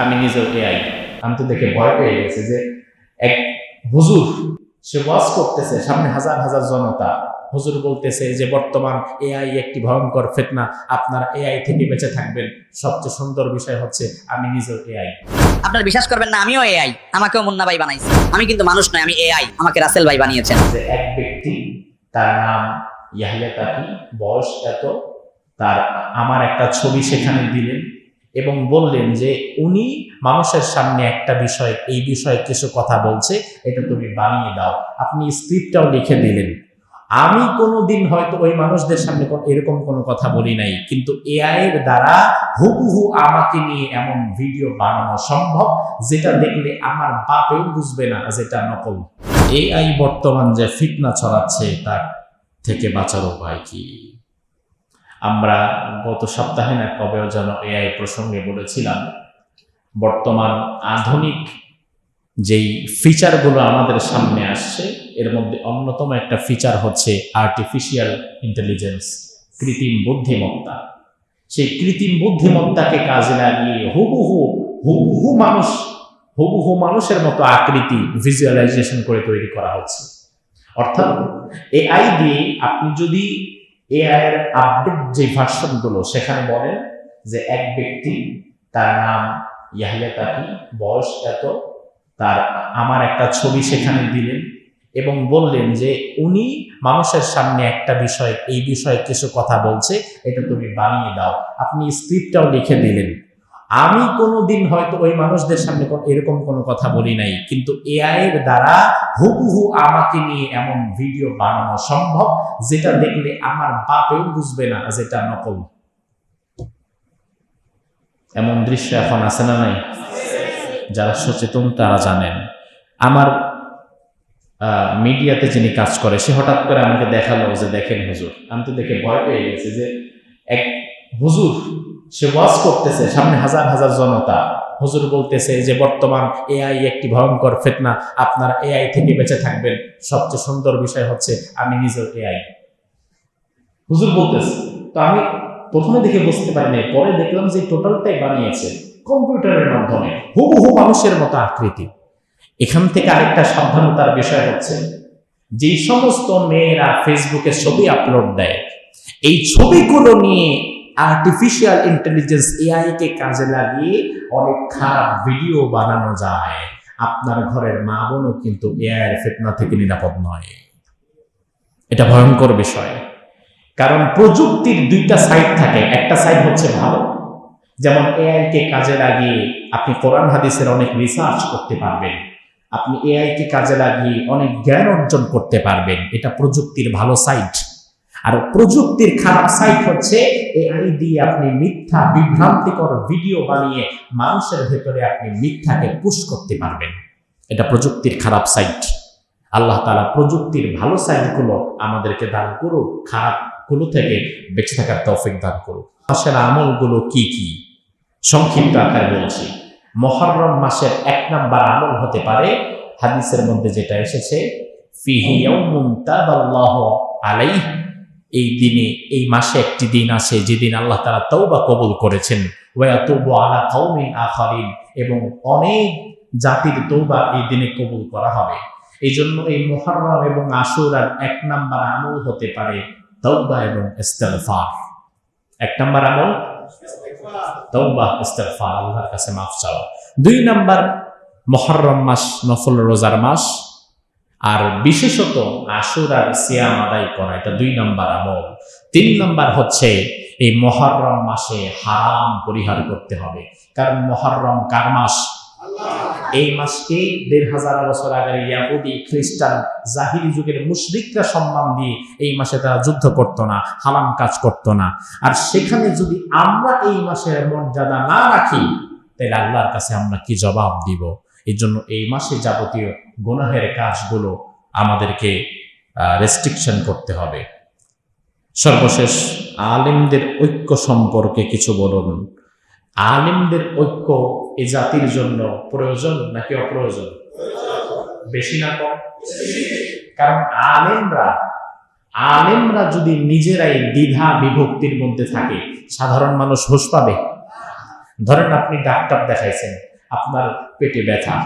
আমি নিজেও এআই আমি তো দেখে ভয় পেয়ে গেছি যে এক হুজুর সে ওয়াজ করতেছে সামনে হাজার হাজার জনতা। হুজুর বলতেছে যে বর্তমান এআই একটি ভয়ঙ্কর ফেতনা। আপনারা এআই থেকে বেঁচে থাকবেন। সবচেয়ে সুন্দর বিষয় হচ্ছে আমি নিজেও এআই আপনার বিশ্বাস করবেন না আমিও এআই আমাকেও মুন্না ভাই বানাইছে। আমি কিন্তু মানুষ নয় আমি এআই আমাকে রাসেল ভাই বানিয়েছেন। যে এক ব্যক্তি তার নাম ইয়াহিয়া তাকি বয়স এত তার আমার একটা ছবি সেখানে দিলেন। এবং বললেন যে উনি মানুষের সামনে একটা বিষয়, এই বিষয়ে কিছু কথা বলছে, এটা তুমি বানিয়ে দাও। আপনি স্ক্রিপ্টটাও লিখে দিলেন। আমি কোনোদিন হয়তো ওই মানুষদের সামনে এরকম কোনো কথা বলি নাই, কিন্তু এআই এর দ্বারা হুবহু আমাকে নিয়ে এমন ভিডিও বানানো সম্ভব, যেটা দেখলে আমার বাপেও বুঝবে না যেটা নকল। এআই বর্তমান যে ফিটনা ছড়াচ্ছে, তার থেকে বাঁচার উপায় কি? আমরা গত সপ্তাহে না কবেও যেন এআই প্রসঙ্গে বলেছিলাম, বর্তমান আধুনিক যেই ফিচারগুলো আমাদের সামনে আসছে, এর মধ্যে অন্যতম একটা ফিচার হচ্ছে আর্টিফিশিয়াল ইন্টেলিজেন্স কৃত্রিম বুদ্ধিমত্তা। সেই কৃত্রিম বুদ্ধিমত্তাকে কাজে লাগিয়ে হুবহু হুবহু মানুষ, হুবহু মানুষের মতো আকৃতি ভিজুয়ালাইজেশন করে তৈরি করা হচ্ছে। অর্থাৎ এআই দিয়ে আপনি যদি এআই আয়ের আপডেট যে ভার্সনগুলো সেখানে বলেন যে এক ব্যক্তি তার নাম ইয়াহিয়া তাকি, বয়স এত, তার আমার একটা ছবি সেখানে দিলেন এবং বললেন যে উনি মানুষের সামনে একটা বিষয়, এই বিষয়ে কিছু কথা বলছে, এটা তুমি বানিয়ে দাও। আপনি স্ক্রিপ্টটাও লিখে দিলেন। আমি কোনোদিন হয়তো ওই মানুষদের সামনে এরকম কোনো কথা বলি নাই, কিন্তু এআই এর দ্বারা হুবহু আমাকে নিয়ে এমন ভিডিও বানানো সম্ভব, যেটা দেখলে আমার বাপেও বুঝবে না যেটা নকল। এমন দৃশ্য এখন আছে না নাই? যারা সচেতন, তারা জানেন। আমার মিডিয়াতে যিনি কাজ করে, সে হঠাৎ করে আমাকে দেখাল যে দেখেন হুজুর। আমি তো দেখে ভয় পেয়ে গেছি যে এক হুজুর সে ওয়াজ করতেছে, সামনে হাজার হাজার জনতা। হুজুর বলতেছে যে, বর্তমান এআই একটি ভয়ঙ্কর ফেতনা, আপনারা এআই থেকে বেঁচে থাকবেন। সবচেয়ে সুন্দর বিষয় হচ্ছে, আমি নিজেও এআই হুজুর বলতেছে, তো আমি প্রথমে দেখে বুঝতে পারিনি পরে দেখলাম যে টোটালটাই বানিয়েছে কম্পিউটারের মাধ্যমে, হুবহু মানুষের মতো আকৃতি। এখান থেকে আরেকটা সাবধানতার বিষয় হচ্ছে, যেই সমস্ত মেয়েরা ফেসবুকে ছবি আপলোড দেয়, এই ছবিগুলো নিয়ে আর্টিফিশিয়াল ইন্টেলিজেন্স এআই কে কাজে লাগিয়ে অনেক খারাপ ভিডিও বানানো যায়। আপনার ঘরের মা বোনও কিন্তু এআই এর ফেতনা থেকে নিরাপদ নয়। এটা ভয়ঙ্কর বিষয়। কারণ প্রযুক্তির দুইটা সাইড থাকে। একটা সাইড হচ্ছে ভালো। যেমন এআই কে কাজে লাগিয়ে আপনি কোরআন হাদিসের অনেক রিসার্চ করতে পারবেন। আপনি এআই কে কাজে লাগিয়ে অনেক জ্ঞান অর্জন করতে পারবেন। এটা প্রযুক্তির ভালো সাইড আর প্রযুক্তির খারাপ সাইট হচ্ছে এআই দিয়ে আপনি মিথ্যা বিভ্রান্তিকর ভিডিও বানিয়ে মানুষের ভেতরে আপনি মিথ্যাকে পুশ করতে পারবেন। এটা প্রযুক্তির খারাপ সাইট আল্লাহ তালা প্রযুক্তির ভালো সাইটগুলো আমাদেরকে দান করুক খারাপগুলো থেকে বেঁচে থাকার তৌফিক দান করুক। মাসের আমলগুলো কি কি? সংক্ষিপ্ত আকারে বলছি। মহরম মাসের এক নাম্বার আমল হতে পারে, হাদিসের মধ্যে যেটা এসেছে, ফিহি ইয়াউমুন তাবাল্লাহু আলাইহি এই দিনে, এই মাসে একটি দিন আছে যেদিন আল্লাহ তারা তৌবা কবুল করেছেন। এবং অনেক জাতির তৌবা এই দিনে কবুল করা হবে। এই জন্য এই মুহররম এবং আশুরার এক নাম্বার আমল হতে পারে তৌবা এবং ইস্তেগফার। এক নাম্বার আমল? তৌবা ইস্তেগফার, আল্লাহর কাছে মাফ চাওয়া। দুই নাম্বার, মহররম মাস, নফল রোজার মাস। আর বিশেষত আশুর আর সিয়াম আদায় করা, এটা দুই নাম্বার আমল। তিন নাম্বার হচ্ছে এই মহরম মাসে হারাম পরিহার করতে হবে। কারণ মহরম কার মাস? এই মাসকে দেড় হাজার বছর আগে ইয়াহুদি, খ্রিস্টান, জাহিরি যুগের মুশরিকরা সম্মান দিয়ে এই মাসে তারা যুদ্ধ করতো না হালাম কাজ করতো না। আর সেখানে যদি আমরা এই মাসের মর্যাদা না রাখি, তাহলে আল্লাহর কাছে আমরা কি জবাব দিব? এই জন্য এই মাসে যাবতীয় গুনাহের কাজগুলো আমাদেরকে রেস্ট্রিকশন করতে হবে। সর্বশেষ, আলেমদের ঐক্য সম্পর্কে কিছু বলুন। আলেমদের ঐক্য এ জাতির জন্য প্রয়োজন নাকি অপ্রয়োজন? বেশি না কম? কারণ আলেমরা আলেমরা যদি নিজেরাই দ্বিধা বিভক্তির মধ্যে থাকে, সাধারণ মানুষ হোস পাবে। ধরেন আপনি ডাক্তার দেখাইছেন, আপনার পেটে ব্যথা।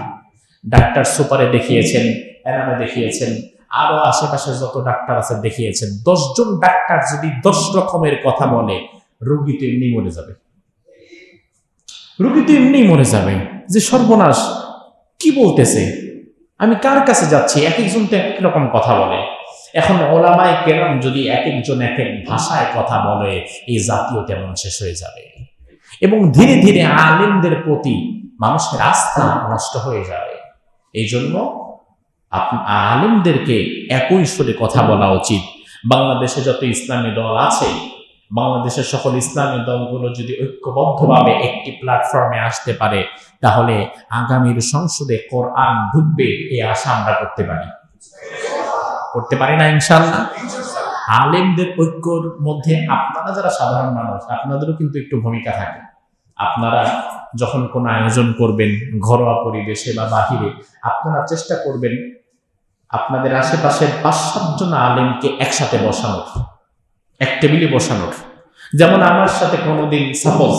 ডাক্তার সুপারে দেখিয়েছেন, এনামে দেখিয়েছেন, আরও আশেপাশে যত ডাক্তার আছে দেখিয়েছেন, দশজন ডাক্তার যদি দশ রকমের কথা বলে, রুগী তো এমনি মরে যাবে। রোগী তো এমনি মরে যাবে যে সর্বনাশ, কি বলতেছে? আমি কার কাছে যাচ্ছি? এক একজন তো এক এক রকম কথা বলে। এখন ওলামায় কেরাম যদি এক একজন এক এক ভাষায় কথা বলে, এই জাতীয় তেমন শেষ হয়ে যাবে। এবং ধীরে ধীরে আলেমদের প্রতি মানুষের আস্থা নষ্ট হয়ে যাবে এই জন্য আলেমদেরকে একই সুরে কথা বলা উচিত। বাংলাদেশে যত ইসলামী দল আছে, বাংলাদেশের সকল ইসলামী দলগুলো যদি ঐক্যবদ্ধভাবে একটি প্ল্যাটফর্মে আসতে পারে, তাহলে আগামীর সংসদে কোরআন ঢুকবে এই আশা আমরা করতে পারি। করতে পারি না ইনশাল্লাহ আলেমদের ঐক্যর মধ্যে আপনারা যারা সাধারণ মানুষ, আপনাদেরও কিন্তু একটু ভূমিকা থাকে। আপনারা যখন কোনো আয়োজন করবেন, ঘরোয়া পরিবেশে বা বাহিরে, আপনারা চেষ্টা করবেন আপনাদের আশেপাশের পাঁচ সাতজন আলেমকে একসাথে বসানোর, এক টেবিলে বসানোর। যেমন আমার সাথে কোনোদিন সাপোজ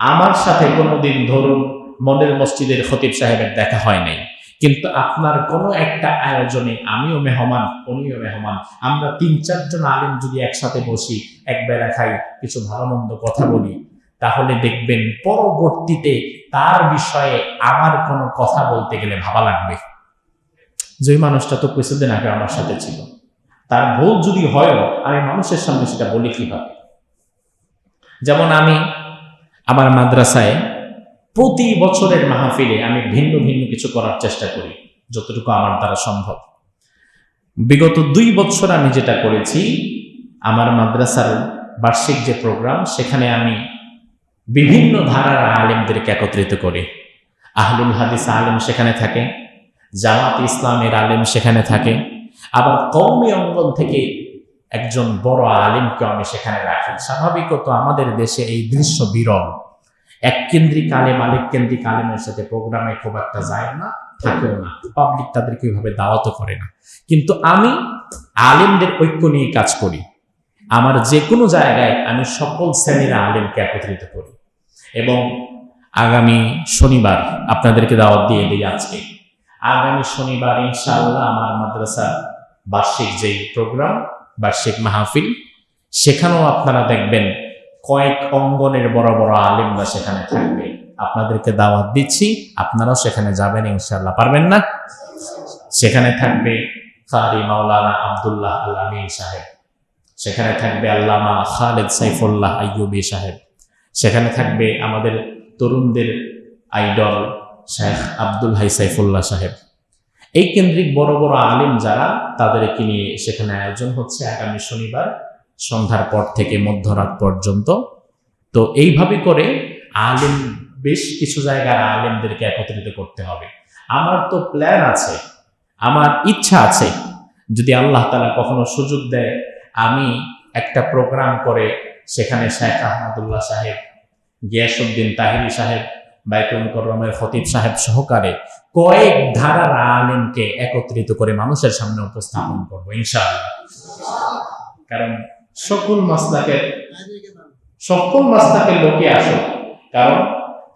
আমার সাথে কোনোদিন ধরুন মনের মসজিদের খতিব সাহেবের দেখা হয় নাই, কিন্তু আপনার কোনো একটা আয়োজনে আমিও মেহমান, উনিও মেহমান, আমরা তিন চারজন আলেম যদি একসাথে বসি, এক বেলা খাই, কিছু ভালো মন্দ কথা বলি তাহলে দেখবেন পরবর্তীতে তার বিষয়ে আমার কোনো কথা বলতে গেলে ভাবা লাগবে। যে মানুষটা তো কিছুদিন আগে আমার সাথে ছিল। তার ভুল যদি হয় আমি মানুষের সামনে সেটা বলি কীভাবে? যেমন আমি আমার মাদ্রাসায় প্রতি বছরের মাহফিলে আমি ভিন্ন ভিন্ন কিছু করার চেষ্টা করি, যতটুকু আমার দ্বারা সম্ভব। বিগত দুই বছর আমি যেটা করেছি, আমার মাদ্রাসার বার্ষিক যে প্রোগ্রাম, সেখানে আমি বিভিন্ন ধারার আলেমদেরকে একত্রিত করি। আহলুল হাদিস আলেম সেখানে থাকে, জামাত ইসলামের আলেম সেখানে থাকে, আবার কৌমি অঙ্গন থেকে একজন বড় আলেমকে আমি সেখানে রাখি। স্বাভাবিকত আমাদের দেশে এই দৃশ্য বিরল। এক কেন্দ্রিক আলেম আলেক কেন্দ্রিক আলেমের সাথে প্রোগ্রামে খুব একটা যায় না, থাকেও না। পাবলিক তাদেরকে ওইভাবে দাওয়াতও করে না। কিন্তু আমি আলেমদের ঐক্য নিয়ে কাজ করি। আমার যে কোনো জায়গায় আমি সকল শ্রেণির আলেমকে একত্রিত করি। এবং আগামী শনিবার আপনাদেরকে দাওয়াত দিয়ে দিই আজকে। আগামী শনিবার ইনশাআল্লাহ আমার মাদ্রাসা বার্ষিক যেই প্রোগ্রাম, বার্ষিক মাহফিল, সেখানেও আপনারা দেখবেন কয়েক অঙ্গনের বড় বড় আলিমরা সেখানে থাকবে। আপনাদেরকে দাওয়াত দিচ্ছি, আপনারাও সেখানে যাবেন ইনশাআল্লাহ। পারবেন না? সেখানে থাকবে কারি মাওলানা আবদুল্লাহ আল আমিন সাহেব। সেখানে থাকবে আল্লামা খালেদ সাইফুল্লাহ আইয়ুবী সাহেব। সেখানে থাকবে আমাদের তরুণদের আইডল শেখ আব্দুল হাই সাইফুল্লাহ সাহেব। এই কেন্দ্রিক বড় বড় আলিম যারা, তাদেরকে নিয়ে সেখানে আয়োজন হচ্ছে আগামী শনিবার সন্ধ্যার পর থেকে মধ্যরাত পর্যন্ত। তো এইভাবে করে আলিম, বেশ কিছু জায়গার আলিমদেরকে একত্রিত করতে হবে। আমার তো প্ল্যান আছে, আমার ইচ্ছা আছে, যদি আল্লাহ তালা কখনো সুযোগ দেয়, আমি একটা প্রোগ্রাম করে সেখানে শেখ আহমদুল্লাহ সাহেব গিয়াসুদ্দিন তাহিরি সাহেব, বাইতুল করমের খতিব সাহেব সহকারে কয়েক ধারার আলেমকে একত্রিত করে মানুষের সামনে উপস্থাপন করব, ইনশাআল্লাহ। কারণ সকল মাসলাকের সকল মাসলাকের লোকে আসো কারণ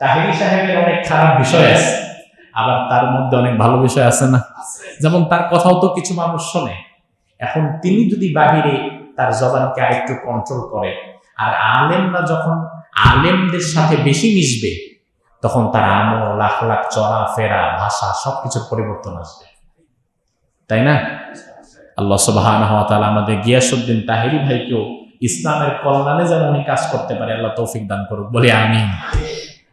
তাহিরি সাহেবের অনেক খারাপ বিষয় আছে, আবার তার মধ্যে অনেক ভালো বিষয় আছে না? যেমন তার কথাও তো কিছু মানুষ শোনে। এখন তিনি যদি বাহিরে তার জবানকে আরেকটু কন্ট্রোল করে আর আলেমরা যখন আলেমদের সাথে বেশি মিশবে তখন তার আমল লাখ লাখ চড়া ফেরা ভাষা সবকিছুর পরিবর্তন আসবে তাই না আল্লাহ সুবাহান আমাদের গিয়াসুদ্দিন তাহেরি ভাইকেও ইসলামের কল্যাণে যেন উনি কাজ করতে পারে আল্লাহ তৌফিক দান করুক বলে আমি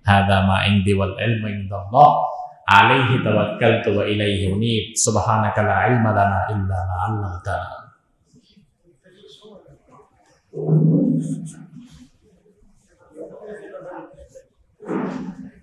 هذا ما عندي والعلم عند الله عليه توكلت وإليه أنيب سبحانك لا علم لنا إلا ما علمتنا Jesus.